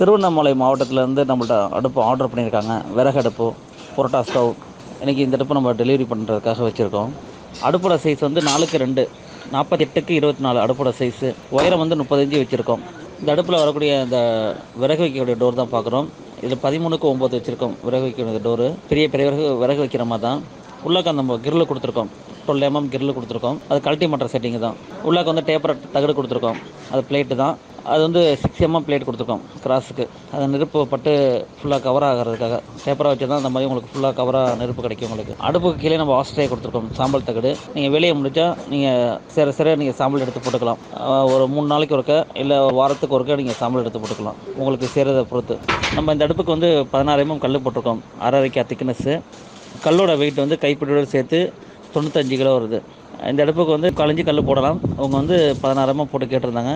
திருவண்ணாமலை மாவட்டத்திலேருந்து நம்மள்ட்ட அடுப்பு ஆர்டர் பண்ணியிருக்காங்க. விறகு அடுப்பு புரோட்டா ஸ்டவ். இன்றைக்கி இந்த அடுப்பு நம்ம டெலிவரி பண்ணுறதுக்காக வச்சுருக்கோம். அடுப்போட சைஸ் வந்து நாலுக்கு ரெண்டு நாற்பத்தெட்டுக்கு இருபத்தி நாலு அடுப்போட சைஸு உயரம் வந்து முப்பத்தஞ்சு வச்சுருக்கோம். இந்த அடுப்பில் வரக்கூடிய இந்த விறகு வைக்கக்கூடிய டோர் தான் பார்க்குறோம். இதில் பதிமூணுக்கு ஒம்பது வச்சுருக்கோம் விறகு வைக்கக்கூடிய டோரு பெரிய பெரிய விறகு விறகு வைக்கிற மாதிரி தான். உள்ளாக்க நம்ம கிரில் கொடுத்துருக்கோம். டுவெல் எம்எம் கிரில் கொடுத்துருக்கோம். அது கல்ட்டி செட்டிங் தான். உள்ளாக்க வந்து டேப்பர் தகடு கொடுத்துருக்கோம். அது பிளேட்டு தான். அது வந்து சிக்ஸ் எம்எம் பிளேட் கொடுத்துருக்கோம் கிராஸுக்கு அது நெருப்பு பட்டு ஃபுல்லாக கவர் ஆகிறதுக்காக. பேப்பராக வச்சு தான் அந்த மாதிரி உங்களுக்கு ஃபுல்லாக கவராக நெருப்பு கிடைக்கும் உங்களுக்கு. அடுப்புக்கு கீழே நம்ம ஆஸ்ட்ரே கொடுத்துருக்கோம் சாம்பல் தகடு. நீங்கள் வெளியே முடிச்சா நீங்கள் சிற சிற நீங்கள் சாம்பல் எடுத்து போட்டுக்கலாம். ஒரு மூணு நாளைக்கு ஒருக்க இல்லை வாரத்துக்கு ஒருக்க நீங்கள் சாம்பல் எடுத்து போட்டுக்கலாம். உங்களுக்கு சேரதை பொறுத்து. நம்ம இந்த அடுப்புக்கு வந்து பதினாறு எம்எம் கல் போட்டிருக்கோம் அரைக்கா திக்னஸ்ஸு கல்லோட வெயிட் வந்து கைப்பிடியோடு சேர்த்து தொண்ணூத்தஞ்சு கிலோ வருது. இந்த அடுப்புக்கு வந்து கலைஞ்சி கல் போடலாம். அவங்க வந்து பதினாயிரமா போட்டு கேட்டிருந்தாங்க.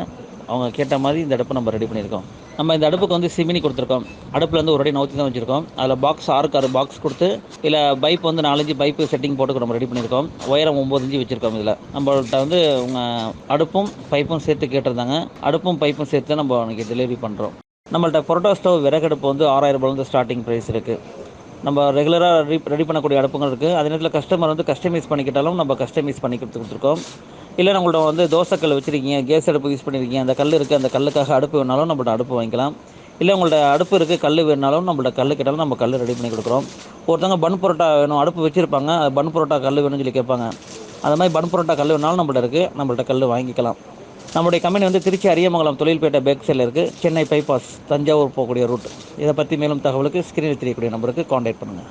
அவங்க கேட்ட மாதிரி இந்த அடுப்பை நம்ம ரெடி பண்ணியிருக்கோம். நம்ம இந்த அடுப்புக்கு வந்து சிமினி கொடுத்துருக்கோம். அடுப்பில் வந்து ஒரு அடி நவுத்தி தான் வச்சுருக்கோம். அதில் பாக்ஸ் ஆறுக்கு ஆறு பாக்ஸ் கொடுத்து இல்லை பைப் வந்து நாலஞ்சு பைப்பு செட்டிங் போட்டு நம்ம ரெடி பண்ணியிருக்கோம். உயரம் ஒம்பது இஞ்சி வச்சுருக்கோம் இதில். நம்மள்கிட்ட வந்து உங்கள் அடுப்பும் பைப்பும் சேர்த்து கேட்டிருந்தாங்க. அடுப்பும் பைப்பும் சேர்த்து நம்ம அன்றைக்கி டெலிவரி பண்ணுறோம் நம்மள்கிட்ட பொரோட்டோ ஸ்டவ் விறகடுப்பு வந்து ஆறாயிரம் ரூபாயிலேருந்து ஸ்டார்டிங் ப்ரைஸ் இருக்குது நம்ம ரெகுலராக ரெடி ரெடி பண்ணக்கூடிய அடுப்புகள் இருக்குது அதே நேரத்தில் கஸ்டமர் வந்து கஸ்டமைஸ் பண்ணிக்கிட்டாலும் நம்ம கஸ்டமைஸ் பண்ணி கொடுத்து கொடுத்துருக்கோம். இல்லை நம்மள்ட்ட வந்து தோசைக்கல் வச்சுருக்கீங்க கேஸ் அடுப்பு யூஸ் பண்ணியிருக்கீங்க அந்த கல் இருக்குது அந்த கல்லுக்காக அடுப்பு வேணாலும் நம்மள்ட்ட அடுப்பு வாங்கிக்கலாம். இல்லை உங்கள்ட்ட அடுப்பு இருக்குது கல் வேணாலும் நம்மள்ட்ட கல் கேட்டாலும் நம்ம கல் ரெடி பண்ணி கொடுக்குறோம். ஒருத்தவங்க பன் பரோட்டா வேணும் அடுப்பு வச்சுருப்பாங்க அது பன் பரோட்டா கல் வேணும்னு சொல்லி கேட்பாங்க. அந்த மாதிரி பன் பரோட்டா கல் வேணாலும் நம்மள்ட்ட இருக்குது நம்மள்ட்ட கல் வாங்கிக்கலாம். நம்முடைய கம்பெனி வந்து திருச்சி அரியமங்கலம் தொழில்பேட்டை பேக் சைடில் இருக்குது சென்னை பைபாஸ் தஞ்சாவூர் போகக்கூடிய ரூட் இதை பற்றி மேலும் தகவலுக்கு ஸ்க்ரீனில் தெரியக்கூடிய நம்பருக்கு காண்டாக்ட் பண்ணுங்கள்